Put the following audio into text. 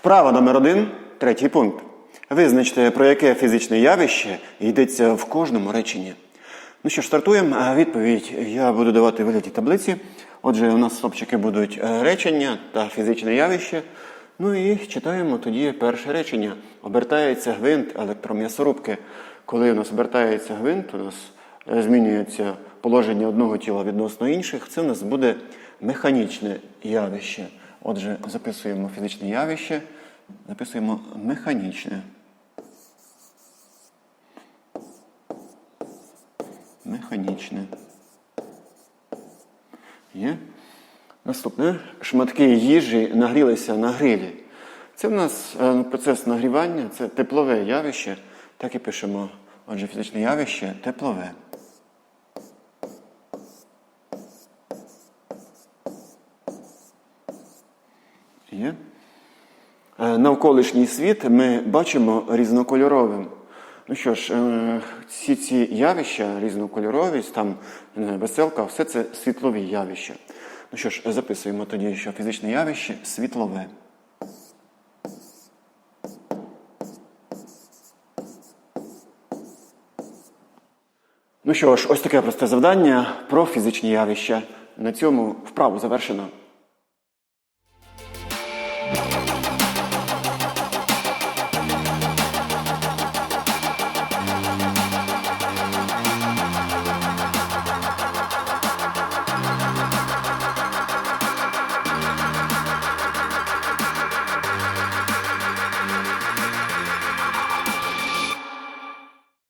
Вправа номер один, третій пункт. Визначте, про яке фізичне явище йдеться в кожному реченні. Ну що ж, стартуємо. А Відповідь я буду давати в вигляді таблиці. Отже, у нас стопчики будуть е, речення та фізичне явище. Ну і читаємо тоді перше речення. Обертається гвинт електром'ясорубки. Коли у нас обертається гвинт, у нас е, змінюється положення одного тіла відносно інших. Це у нас буде механічне явище. Отже, записуємо фізичне явище, записуємо механічне. Механічне. Є. Наступне. Шматки їжі нагрілися на грилі. Це в нас е, процес нагрівання, це теплове явище. Так і пишемо. Отже, фізичне явище теплове. Є. Е, Навколишній світ ми бачимо різнокольоровим. Ну що ж, е, всі ці явища, різнокольоровість, там веселка, все це світлові явища. Ну що ж, записуємо тоді, що фізичне явище світлове. Ну що ж, ось таке просте завдання про фізичні явища. На цьому вправу завершено.